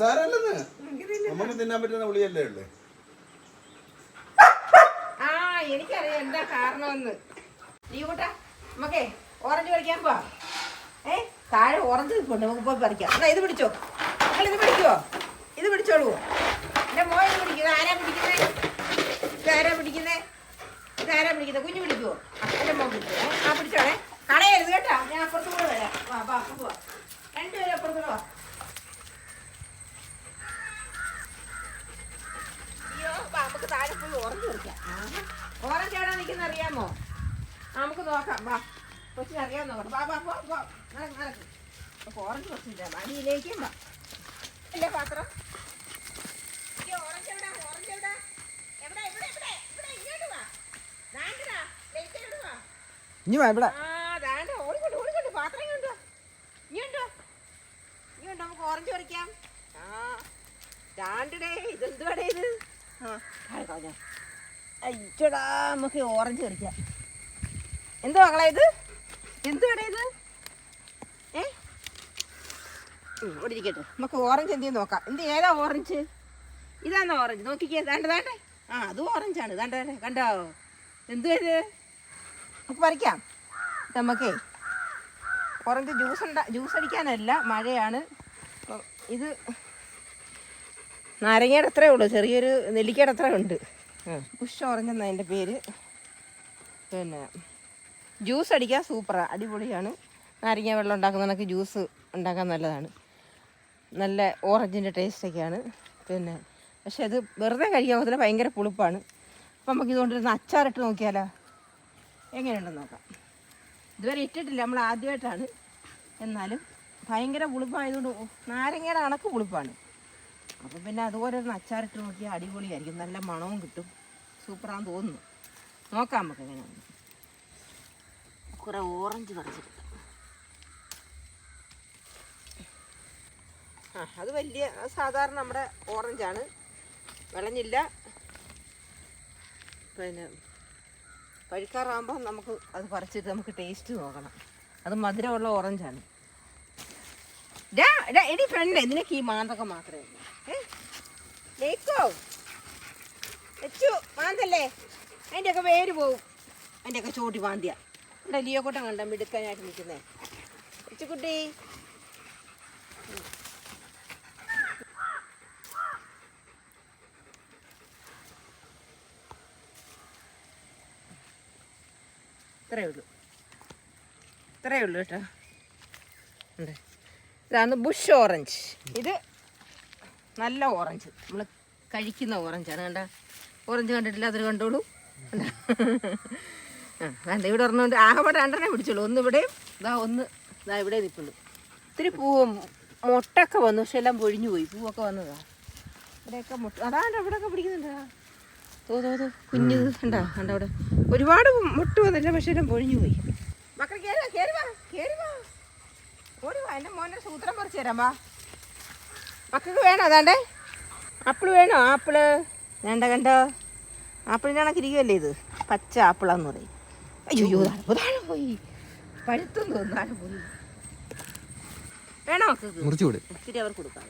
സാരല്ലെന്ന്. നമുക്ക് തിന്നാൻ പറ്റുന്ന ഉള്ളിയല്ലേ ഉള്ളേ. ആ എനിക്കറിയാം എന്താ കാരണമെന്ന്. നീ കൂട്ടാ നമുക്കേ ഓറഞ്ച് പറിക്കാൻ പോവാ. ഏ താഴെ ഓറഞ്ച് നിൽപ്പുണ്ട് നമുക്ക് പോയി പറിക്കാം. എന്നാ ഇത് പിടിച്ചോ. നിങ്ങൾ ഇത് പിടിക്കുവോ? ഇത് പിടിച്ചോളൂ. എന്റെ മോൻ ഇത് പിടിക്കുന്നത് ആരാ പിടിക്കുന്നേ? ഇതാരാ പിടിക്കുന്നേ? ഇതാരാ പിടിക്കുന്നത് കുഞ്ഞു പിടിക്കുവോ? ആ, എന്റെ മോൻ പിടിച്ചോ ആ പിടിച്ചോളേ. കളയരുത് കേട്ടോ. ഞാൻ അപ്പുറത്ത് കൂടെ വരാം. വാ വാ അപ്പുറത്ത് വാ രണ്ടുപേരും അപ്പുറത്ത് വാ അയ്യോ വാ, നമുക്ക് താഴെ പോയി ഓറഞ്ച് പറിക്കാം ഓറഞ്ച് എവിടെ നിൽക്കുന്ന അറിയാമോ ആ, നമുക്ക് നോക്കാം വാ. നോക്കാം വാ വാ പോ പോ നടക്ക് നടക്ക്. നമുക്ക് ഓറഞ്ച് വഴിയിലേക്കും വാ. അല്ലേ പാത്രം? ഓറഞ്ച് എവിടാ? ഓറഞ്ച് എവിടാ? എവിടെ ഇവിടെ ഇവിടെ ഇവിടെ ഇങ്ങോട്ട് വാ. ദാണ്ടിടാ ലൈറ്റ് ഇങ്ങോട്ട് വാ. ഇനി വാ ഇവിടെ. ആ ദാണ്ട ഓടിക്കൊണ്ട് ഓടിക്കൊണ്ട് പാത്രം ഇങ്ങോട്ട് ഇങ്ങോട്ട് നമുക്ക് ഓറഞ്ച് പറിക്കാം. ആ ദാണ്ടിടേ ഇതെന്തുവാടേ ഇത്? ആ. നമുക്ക് ഓറഞ്ച് പറിക്കാം. എന്തോ മകളെ ഇത്? എന്തുവാടേ ഇത്? ഏ? ഇവിടെ ഇരിക്കട്ടെ. നമുക്ക് ഓറഞ്ച് എന്ത് നോക്കാം. എന്ത് ഏതാ ഓറഞ്ച് ഇതാണ് ഓറഞ്ച് നോക്കിക്കേ. ദാണ്ട ദാണ്ടേ. ആ അതും ഓറഞ്ചാണ് ദാണ്ട കണ്ടോ? എന്തു ഇത്? നമുക്ക് പറിക്കാം. നമുക്കേ ഓറഞ്ച് ജ്യൂസ് ഉണ്ടാ ജ്യൂസ് അടിക്കാനല്ല മഴയാണ്. ഇത് നാരങ്ങയുടെ അത്രേ ഉള്ളൂ. ചെറിയൊരു നെല്ലിക്കയുടെ അത്രേ ഉണ്ട്. ഉഷ ഓറഞ്ച് എന്നാ അതിന്റെ പേര്. പിന്നെ ജ്യൂസ് അടിക്കാൻ സൂപ്പറാണ് അടിപൊളിയാണ്. നാരങ്ങ വെള്ളം ഉണ്ടാക്കുന്ന ഉണ്ടാക്കുന്നതൊക്കെ ജ്യൂസ് ഉണ്ടാക്കാൻ നല്ലതാണ്. നല്ല ഓറഞ്ചിന്റെ ടേസ്റ്റൊക്കെയാണ് പിന്നെ പക്ഷെ അത് വെറുതെ കഴിക്കാൻ പോകത്തില്ല ഭയങ്കര പുളിപ്പാണ്. അപ്പം നമുക്ക് ഇതുകൊണ്ടിരുന്ന് അച്ചാറിട്ട് നോക്കിയാലോ? എങ്ങനെയുണ്ടെന്ന് നോക്കാം. ഇതുവരെ ഇട്ടിട്ടില്ല നമ്മൾ ആദ്യമായിട്ടാണ്. എന്നാലും ഭയങ്കര പുളിപ്പായതുകൊണ്ട് നാരങ്ങയുടെ കണക്ക് പുളിപ്പാണ്. അപ്പം പിന്നെ അതുപോലെ ഒന്ന് അച്ചാറിട്ട് നോക്കിയാൽ അടിപൊളിയായിരിക്കും. നല്ല മണവും കിട്ടും. സൂപ്പറാന്ന് തോന്നുന്നു. നോക്കാം നമുക്ക് എങ്ങനെയാണ് കുറേ ഓറഞ്ച് പറിച്ചെടുക്കാം ആ അത് വലിയ സാധാരണ നമ്മുടെ ഓറഞ്ചാണ്. വിളഞ്ഞില്ല. പിന്നെ പഴുക്കാറാകുമ്പോൾ നമുക്ക് അത് പറിച്ചിട്ട് നമുക്ക് ടേസ്റ്റ് നോക്കണം. അത് മധുരമുള്ള ഓറഞ്ചാണ്. എടി ഫ്രണ്ട് നിനക്ക് ഈ മാന്തൊക്കെ മാത്രമേ ലേക്കോ വെച്ചു മാന്തല്ലേ? അതിന്റെയൊക്കെ വേര് പോവും. അതിന്റെയൊക്കെ ചോട്ടി മാന്തിയ. ഇവിടെ ലിയോക്കോട്ടം കണ്ട മിടുക്കാനായിട്ട് നിൽക്കുന്നേ. കൊച്ചുകുട്ടി. ഇത്രയേ ഉള്ളൂ. ഇത്രയേ ഉള്ളൂ കേട്ടോ. ഉണ്ട്. ഇതാണ് ബുഷ് ഓറഞ്ച്. ഇത് നല്ല ഓറഞ്ച്. നമ്മൾ കഴിക്കുന്ന ഓറഞ്ചാണ് കണ്ട. ഓറഞ്ച് കണ്ടിട്ടില്ല അതൊരു കണ്ടോളൂ. കണ്ടോ? ആ കണ്ട ഇവിടെ ഒരെണ്ണമുണ്ട് ആകെ രണ്ടെണ്ണേ പിടിച്ചോളൂ ഒന്ന് ഇവിടെയും ഇതാ ഒന്ന് ഇതാ ഇവിടെ നിൽപ്പുള്ളൂ ഇത്തിരി പൂവും മുട്ടൊക്കെ വന്നു പക്ഷെ എല്ലാം പൊഴിഞ്ഞു പോയി. പൂവൊക്കെ വന്നതാ. ഇവിടെയൊക്കെ മുട്ട അതാണ്ട് ഇവിടെയൊക്കെ പിടിക്കുന്നുണ്ടോ. തോതോ തോ കുഞ്ഞു കണ്ടാ കണ്ട അവിടെ. ഒരുപാട് മുട്ട വന്നില്ല പക്ഷെ എല്ലാം പൊഴിഞ്ഞു പോയി. മക്കൾ കേറി വാ കേറി വാ കേറി വാ. ഓടി വാ എന്റെ മോനെ സൂത്രം പറിച്ചു തരാം വാ. മക്കൾക്ക് വേണോ അതാണ്ടേ? ആപ്പിൾ വേണോ ആപ്പിൾ? വേണ്ട കണ്ടോ? ആപ്പിളിന്റെ കണക്കിരിക്കുമല്ലേ ഇത്? പച്ച ആപ്പിളാന്ന് പറയും. അയ്യോ താഴെ പോയി പഴുത്തും തോന്നുന്നു താഴെ പോയി വേണോ മുറിച്ചു കൊടു ഇത്തിരി അവർക്ക് കൊടുക്കാം.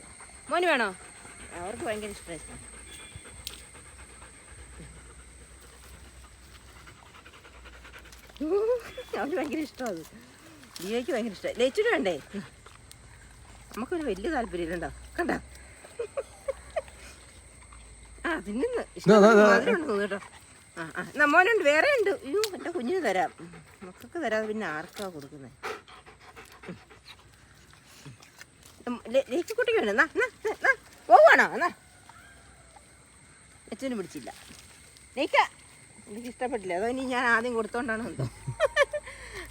മോന് വേണോ? അവർക്ക് ഭയങ്കര ഇഷ്ടമായി അവന് ഭയങ്കര ഇഷ്ടമാണ് ലിയോയ്ക്ക് ഭയങ്കര ഇഷ്ടമായി ലയിച്ചിട്ട് വേണ്ടേ? നമുക്കൊരു വലിയ താല്പര്യം കണ്ടോ കണ്ടോ? ആ തിന്നുന്നു. മധുരമുണ്ട് കേട്ടോ. ആ ആ. എന്നാ മോനുണ്ട് വേറെ ഉണ്ട്. അയ്യോ എന്റെ കുഞ്ഞിന് തരാം. മക്കൾക്ക് തരാതെ പിന്നെ ആർക്കാ കൊടുക്കുന്നത് ലേക്കുട്ടിക്ക് വേണം എന്നാ പോവാണോ എന്നാ അച്ഛനും പിടിച്ചില്ല. ലേക്ക എനിക്ക് ഇഷ്ടപ്പെട്ടില്ല. അതോ ഇനി ഞാൻ ആദ്യം കൊടുത്തോണ്ടാണോ എന്തോ?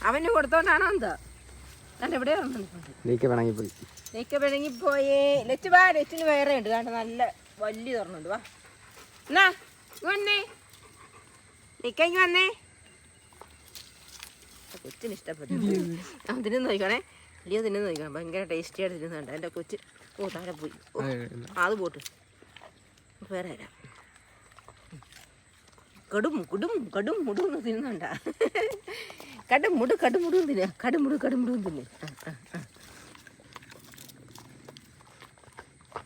അവന് കൊടുത്തോണ്ടാണോ എന്തോ? ഞാൻ എവിടെ പോയി ലേക്ക പിണങ്ങി പോയേ ലച്ചു വാ ലച്ചിന് വേറെ ഉണ്ട്. കാരണം നല്ല വലിയ തുറന്നുണ്ട്. വാ. എന്നാ വന്നേ. ഇങ്ങ് വന്നേ. കൊച്ചിന് ഇഷ്ടപ്പെട്ടു. ആ തിന്നു നോക്കണേ വലിയ തിന്നു നോക്കണം ഭയങ്കര ടേസ്റ്റി ആയിട്ട് തിന്നുന്നുണ്ട്. എന്റെ കൊച്ച് ഓ താഴെ പോയി. അത് പോട്ട്. വേറെ തരാം. കടും കുടും കടും മുടും തിന്നുന്നുണ്ടാ. കടുമുടു കടുമുട് കടുമുടും തിന്ന കടുമുട് കടുമുടും തിന്നെ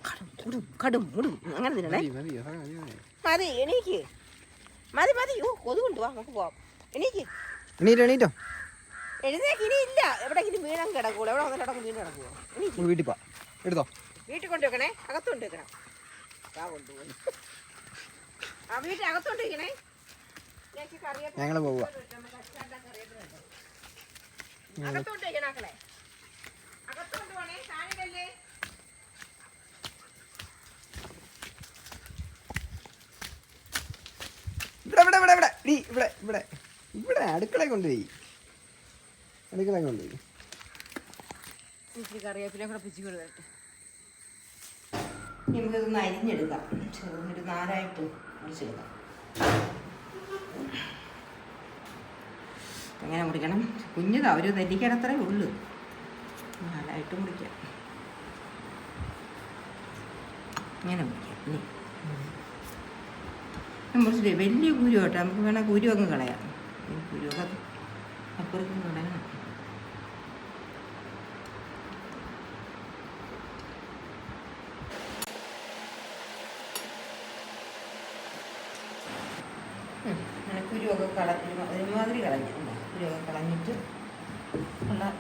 കടും. മുടും കടും മുടും. അങ്ങനെ തിന്നണേ. മതി അതാണ് മതി മതി ഓ കൊതുകുണ്ട് വാ നമുക്ക് പോവാം എണീക്ക് എണീറ്റോ എണീറ്റോ എഴുന്നേക്ക് ഇനി ഇല്ല എവിടെയെങ്കിലും വീണം കിടക്കൂല എവിടെ വന്നിട്ട് വീണ് കിടക്കുവോ എണീക്ക് വീട്ടിൽ പോ എടുത്തോ വീട്ടിൽ കൊണ്ട് വെക്കണേ അകത്ത് കൊണ്ട് വെക്കണം ആ കൊണ്ടുപോയി ആ വീട്ടിൽ അകത്തോണ്ട് വെക്കണേ ഞങ്ങൾ പോവുക അകത്തോണ്ട് അച്ചാറിടാൻ അകത്തോണ്ട് പോണേ താഴെ ഇവിടെ ഇവിടെ ഇവിടെ ഇവിടെ. ഡീ ഇവിടെ ഇവിടെ. ഇവിടെ അടുക്കള കൊണ്ടുപോയി. അടുക്കള കൊണ്ടുപോയി. കറിവേപ്പില കൂടെ പിച്ചി കൊണ്ട് വരട്ടെ നമുക്കിതൊന്ന് അരിഞ്ഞെടുക്കാം. ചെറുതൊരു നാലായിട്ട് മുറിച്ചെടുക്കാം. എങ്ങനെ മുറിക്കണം? കുഞ്ഞതാ ഒരു നെല്ലിക്കടത്രേ ഉള്ളു. നാലായിട്ട് മുറിക്കാം. ഇങ്ങനെ മുറിക്കാം. ഇനി മുറിച്ചിട്ട് വലിയ കുരു കേട്ടോ. നമുക്ക് വേണം കുരു അങ്ങ് കളയാം. കുരുവൊക്കെ അപ്പുറത്തും കളയണം. അങ്ങനെ കുരുവൊക്കെ കളഞ്ഞ് ഒരുമാതിരി കളഞ്ഞു. കുരുവൊക്കെ കളഞ്ഞിട്ട് ഉള്ള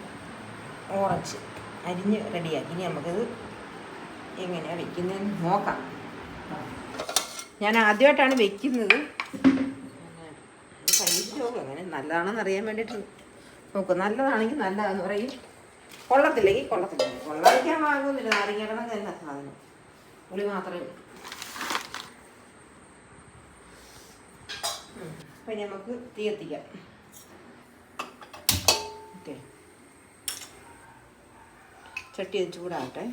ഓറഞ്ച് അരിഞ്ഞ് റെഡിയാക്കി ഇനി നമുക്കത് എങ്ങനെയാണ് വെക്കുന്നതെന്ന് നോക്കാം. ഞാൻ ആദ്യമായിട്ടാണ് വെക്കുന്നത്. നല്ലതാണെന്ന് അറിയാൻ വേണ്ടിയിട്ട് നോക്കും നല്ലതാണെങ്കിൽ നല്ലതാന്ന് പറയും. കൊള്ളത്തില്ലെങ്കിൽ കൊള്ളത്തില്ല. കൊള്ളാതിരിക്കാൻ വാങ്ങുന്നില്ല നാരങ്ങയുടെ തന്നെ സാധനം. പുളി മാത്രമേ അപ്പൊ നമുക്ക് തീ എത്തിക്കാം ഓക്കെ. ചട്ടി ചൂടാകട്ടെ.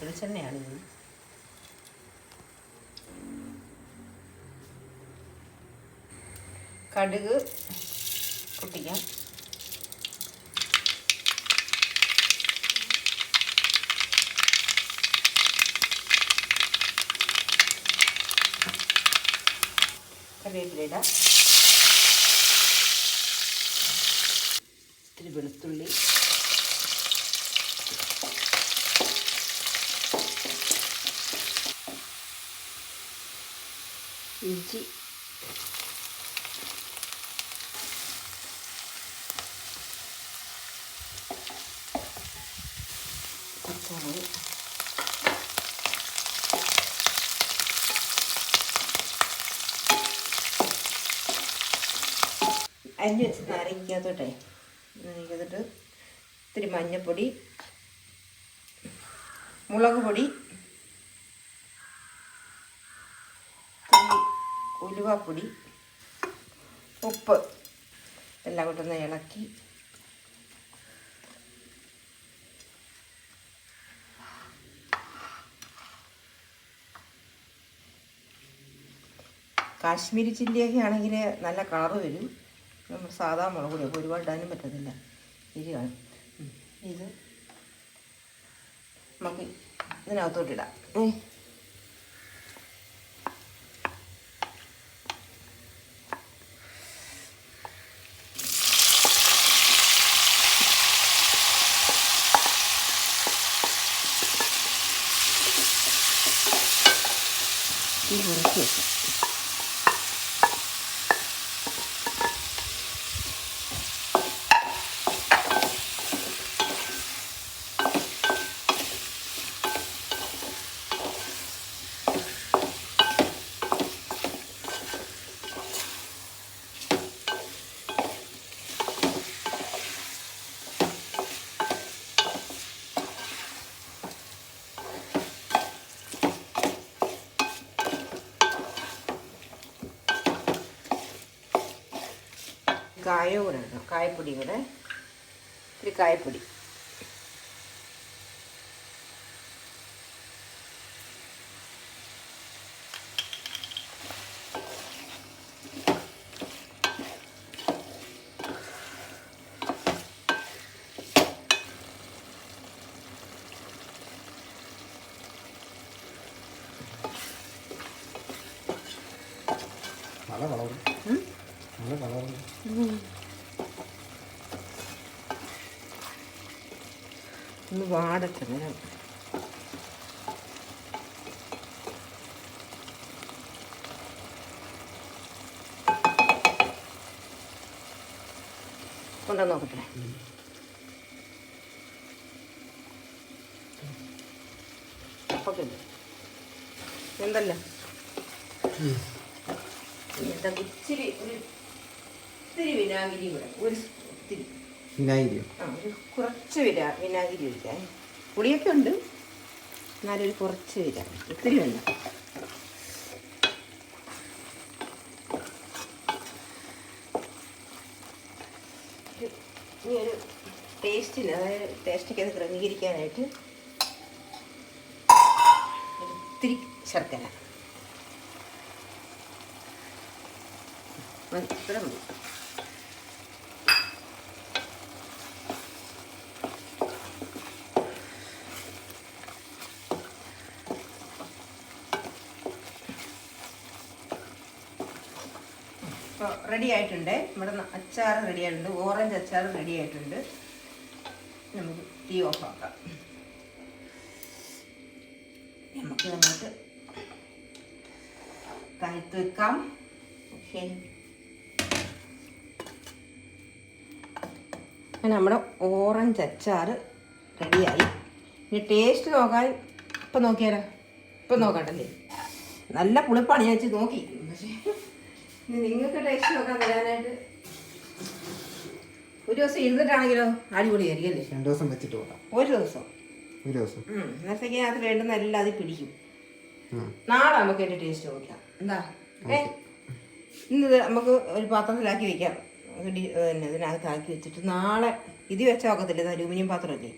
വെളിച്ചെണ്ണയാണ് ഇത്. കടുക് പൊട്ടിക്കാം. കറിവേപ്പിലിടാം ഇത്തിരി വെളുത്തുള്ളി. ഇഞ്ചി. പച്ചമുളക്. അരിഞ്ഞ് വെച്ച് നരയ്ക്കാത്തോട്ടെ നാരങ്ങക്കകത്തോട്ട് ഇത്തിരി മഞ്ഞൾപ്പൊടി മുളക് പൊടി ഇത്തിരി ഉലുവാപ്പൊടി ഉപ്പ് എല്ലാം കൂടെ ഒന്ന് ഇളക്കി. കാശ്മീരി ചില്ലിയൊക്കെ ആണെങ്കിൽ നല്ല കളർ വരും. നമ്മൾ സാധാ മുളക് പൊടി ഒരുപാട് ഇടാനും പറ്റത്തില്ല. ഇരി കാണും. ഇത് നമുക്ക് ഇതിനകത്തോട്ടിടാം ഏ തീ കുറച്ച് വെക്കാം കായം കൂടെ ഇടണം കായപ്പൊടി കൂടെ ഇത്തിരി കായപ്പൊടി. വാടട്ടെ കൊണ്ടുവന്ന് നോക്കട്ടെ. അപ്പൊക്കെ എന്തല്ല? എന്താ ഇച്ചിരി ഒരു ഇത്തിരി വിനാഗിരി കൂടെ. ഒരു ഇത്തിരി. വിനാഗിരിയോ? കുറച്ച് വില വിനാഗിരി ഒഴിക്കാം. പുളിയൊക്കെ ഉണ്ട്. എന്നാലൊരു കുറച്ച് വില ഒത്തിരി വേണ്ട. ഇനി ഒരു ടേസ്റ്റിന് അതായത് ടേസ്റ്റൊക്കെ അത് ക്രമീകരിക്കാനായിട്ട് ഒത്തിരി ശർക്കര. ഇത്ര മതി. ഇപ്പോൾ റെഡി ആയിട്ടുണ്ട്. നമ്മുടെ അച്ചാർ റെഡി ആയിട്ടുണ്ട്. ഓറഞ്ച് അച്ചാർ റെഡി ആയിട്ടുണ്ട്. നമുക്ക് തീ ഓഫ് ആക്കാം. നമുക്ക് നമുക്ക് കഴുത്ത് വെക്കാം. ഓക്കെ നമ്മുടെ ഓറഞ്ച് അച്ചാർ റെഡിയായി ഇനി ടേസ്റ്റ് നോക്കാൻ ഇപ്പം നോക്കിയാലോ ഇപ്പം നോക്കണ്ടല്ലേ നല്ല പുളിപ്പാണ്. ഞാൻ വെച്ച് നോക്കി. പക്ഷേ നിങ്ങൾക്ക് ടേസ്റ്റ് നോക്കാൻ തരാനായിട്ട് ഒരു ദിവസം ഇരുന്നിട്ടാണെങ്കിലോ അടിപൊളിയായിരിക്കും അല്ലേ? രണ്ടു ദിവസം വെച്ചിട്ട് പോകാം. ഒരു ദിവസം. ഒരു ദിവസം. എന്നത്തേക്ക് അത് വേണ്ടുന്ന എല്ലാം അത് പിടിക്കും. നാളെ നമുക്ക് അതിന്റെ ടേസ്റ്റ് നോക്കാം. എന്താ? ഏ? ഇന്നത് നമുക്ക് ഒരു പാത്രത്തിലാക്കി വെക്കാം. പിന്നെ ഇതിനകത്ത് ആക്കി വെച്ചിട്ട് നാളെ ഇത് വെച്ചാൽ ഒക്കത്തില്ല ഇത് അലൂമിനിയം പാത്രമല്ലേ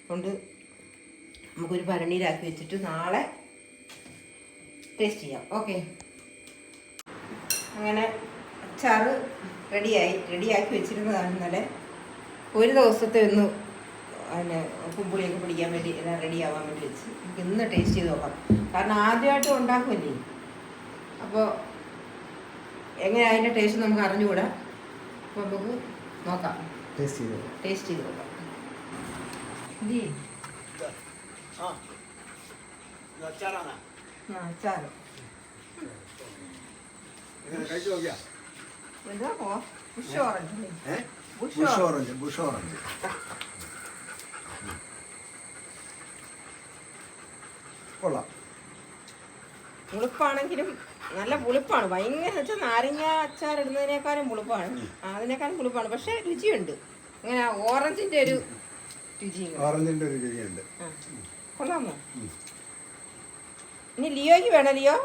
അതുകൊണ്ട് നമുക്കൊരു ഭരണിയിലാക്കി വെച്ചിട്ട് നാളെ ടേസ്റ്റ് ചെയ്യാം. ഓക്കെ. അങ്ങനെ അച്ചാറ് റെഡിയായി. റെഡിയാക്കി വെച്ചിരുന്നതാണ് ഇന്നലെ. ഒരു ദിവസത്തെ ഒന്ന് പിന്നെ കുമ്പുളിയൊക്കെ പിടിക്കാൻ വേണ്ടി എല്ലാം റെഡി ആവാൻ വേണ്ടി വെച്ച്. നമുക്ക് ഇന്ന് ടേസ്റ്റ് ചെയ്ത് നോക്കാം. കാരണം ആദ്യമായിട്ട് ഉണ്ടാക്കുമല്ലേ? അപ്പോൾ എങ്ങനെ അതിന്റെ ടേസ്റ്റ് നമുക്ക് അറിഞ്ഞുകൂടാ? അപ്പോൾ നമുക്ക് നോക്കാം. ടേസ്റ്റ് ചെയ്ത് നോക്കാം. ടേസ്റ്റ് ചെയ്ത് നോക്കാം? ആ അച്ചാറ് കഴിച്ചു നോക്കിയാ എന്താ പോ ബുഷ് ഓറഞ്ച് അല്ലേ? ഏ? Bush bush orange. Orange bush orange. കൊള്ളാം. പുളിപ്പാണെങ്കിലും നല്ല പുളിപ്പാണ്. ഭയങ്കര വെച്ചാൽ നാരങ്ങ അച്ചാർ ഇടുന്നതിനേക്കാളും പുളിപ്പാണ്. അതിനേക്കാളും പുളിപ്പാണ്. പക്ഷെ രുചിയുണ്ട്. അങ്ങനെ ഓറഞ്ചിന്റെ ഒരു ഓറഞ്ചിന്റെ ഒരു രുചിയുണ്ട്. കൊള്ളാമോ? ഇനി ലിയോയ്ക്ക് വേണം ലിയോ?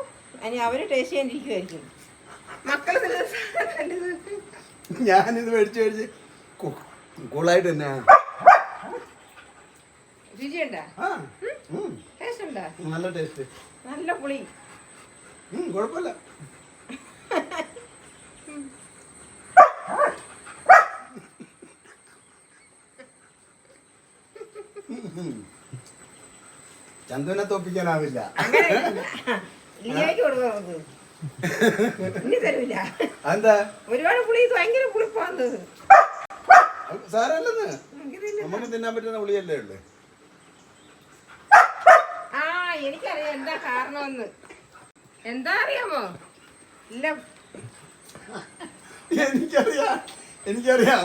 ഇനി അവർ ടേസ്റ്റ് ചെയ്യാനിരിക്കുമായിരിക്കും ഞാനിത് മേടിച്ച് മേടിച്ച് കൂളായിട്ട് തന്നെ നല്ല ടേസ്റ്റ്. നല്ല പുളി. കുഴപ്പമില്ല. ചന്ദുവിനെ തോപ്പിക്കാനാവില്ല. അങ്ങനെ ഇനി തരൂല. ഒരുപാട് പുളി ഇത് ഭയങ്കര പുളിപ്പാന്ന് സാരല്ലെന്ന്. നമുക്ക് തിന്നാൻ പറ്റുന്ന പുളിയല്ലേ ഉള്ളു. ആ എനിക്കറിയാം എന്താ കാരണമെന്ന്. എന്താ അറിയാമോ? ഇല്ല. എനിക്കറിയാം. എനിക്കറിയാം.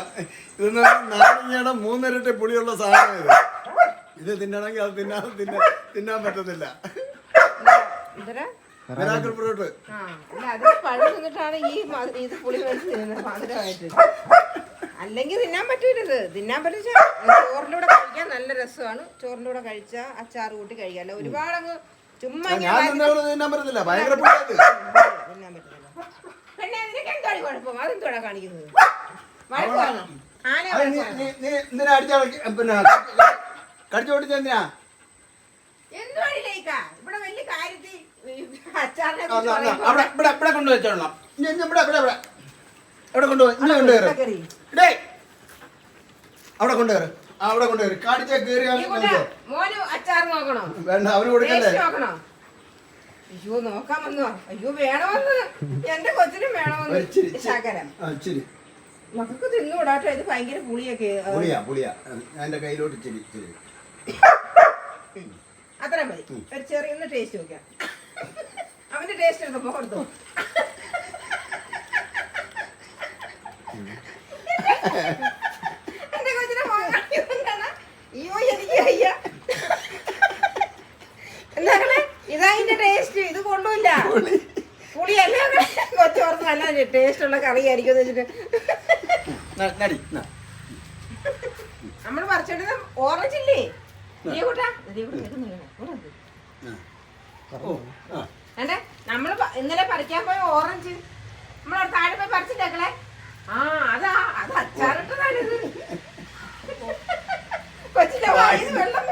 നാരങ്ങയുടെ മൂന്നിരട്ടി പുളിയുള്ള സാധനം ഇത്. ഇത് തിന്നണമെങ്കിൽ അത് തിന്നാൻ തിന്നാൻ പറ്റത്തില്ല. എന്തരാ പഴം തിന്നിട്ടാണ് ഈ ഇത് പുളി മേടിച്ച് തിന്നുന്നത് മധുരമായിട്ട് അല്ലെങ്കിൽ തിന്നാൻ പറ്റൂലത്. തിന്നാൻ പറ്റിച്ച ചോറിന്റെ കൂടെ കഴിക്കാൻ നല്ല രസമാണ്. ചോറിന്റെ കൂടെ കഴിച്ചാൽ അച്ചാർ കൂട്ടി കഴിക്കാമല്ലോ ഒരുപാട് അങ്ങ് ചുമ്മാ തിന്നാൻ പറ്റത്തില്ല. ഭയങ്കര തിന്നാൻ പറ്റില്ല പിന്നെ അതിനൊക്കെ എന്താണ് കുഴപ്പം? അതെന്തോടാ കാണിക്കുന്നത്? വഴക്കാണോ ആന പിന്നെ കടിച്ചു പൊട്ടിച്ച എന്തിനാ? എന്തുവാണ് ലേക്ക ഇവിടെ വലിയ കാര്യത്തിൽ അച്ചാറിനെ ആ, ആ, ആ, അവിടെ ഇവിടെ ഇവിടെ കൊണ്ടുവച്ചോളാം ഇനി ഇനി ഇവിടെ ഇവിടെ ഇവിടെ. ഇവിടെ കൊണ്ടുപോയി കൊണ്ടുവരും കറി ഡേ അവിടെ കൊണ്ടുവരും ആ അവിടെ കൊണ്ടുവരും കാടിച്ച കയറി ഈ കൂട്ട മോന് അച്ചാർ നോക്കണോ? വേണ്ട അവന് കൊടുക്കണ്ടേ നോക്കണോ? അയ്യോ നോക്കാൻ വന്നോ. അയ്യോ വേണമെന്ന് എന്റെ കൊച്ചിനും വേണമെന്ന് ഇച്ചിരി മക്കൾക്ക് തിന്നുകൂടാട്ടോ. ഇത് ഭയങ്കര പുളിയൊക്കെ പുളിയാ പുളിയാ. എന്റെ കയ്യിലോട്ട് ചിരി ചിരി. അത്രയും മതി. ഒരു ചെറിയൊന്ന് ടേസ്റ്റ് നോക്കാം അവന്റെ ടേസ്റ്റ് എടുത്തപ്പോ കൊടുത്തു എന്റെ കൊച്ചിനെ കാണിക്കുന്നുണ്ടാണ്. അയ്യോ എനിക്ക് അയ്യ എന്താണ് ഇതാ ഇതിന്റെ ടേസ്റ്റ് ഇത് കൊള്ളൂല പുളിയല്ല കൊച്ചു ഓർത്ത് നല്ല ടേസ്റ്റ് ഉള്ള കറിയായിരിക്കും എന്ന് വെച്ചിട്ട് നമ്മൾ പറിച്ചെടുത്ത ഓറഞ്ച് ഇല്ലേ? നീ. കൂട്ടാ. നീ കൂട്ടാ വരുന്നില്ല ആ. ഓ ആ അതെ നമ്മൾ ഇന്നലെ പറിക്കാൻ പോയ ഓറഞ്ച് നമ്മൾ താഴെ പോയി പറിച്ചിട്ടേക്കളെ ആ അതാ അത് അച്ചാറിട്ടതാണ് ഇത് കൊച്ചിന്റെ വായിൽ വെള്ളം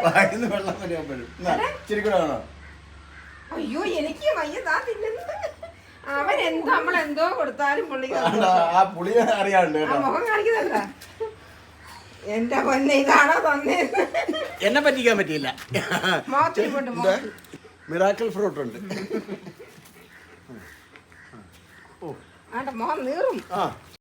വായിന്ന് വെള്ളം വരുമ്പോഴും ഇച്ചിരി കൂടെ വേണോ? അയ്യോ എനിക്ക് തിന്നുന്നത് അവൻ എന്തോ നമ്മൾ എന്തോ കൊടുത്താലും പുള്ളി ആ പുളി അറിയാണ്ട് കേട്ടോ. മുഖം എന്റെ പൊന്നെ ഇതാണോ തന്നേ? എന്നെ പറ്റിക്കാൻ പറ്റിയില്ല. മിറാക്കിൾ ഫ്രൂട്ട് ഉണ്ട്. ആ മോൻ നീറും. ആ.